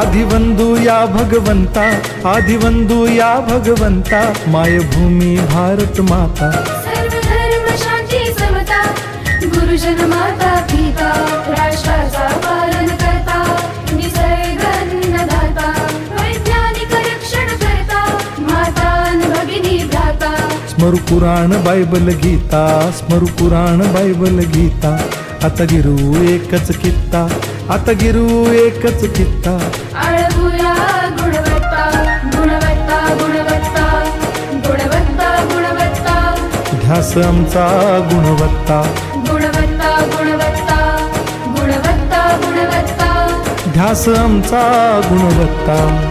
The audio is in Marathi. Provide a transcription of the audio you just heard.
आदिवंदू या भगवंता आदिवंदू या भगवंता मायभूमी भारत माता। सर्व धर्म शांती समता गुरुजन माता पिता राष्ट्राचा पालन करता निसर्ग अन्नदाता वैज्ञानिक रक्षण करता माता अन भगिनी भ्राता। स्मरु पुराण बायबल गीता स्मरु पुराण बायबल गीता। आता गिरू एकच कित्ता आता गिरू एकच कित्ता. आळवूया गुणवत्ता गुणवत्ता गुणवत्ता गुणवत्ता गुणवत्ता. ध्यास आमचा गुणवत्ता. गुणवत्ता गुणवत्ता गुणवत्ता गुणवत्ता. ध्यास आमचा गुणवत्ता.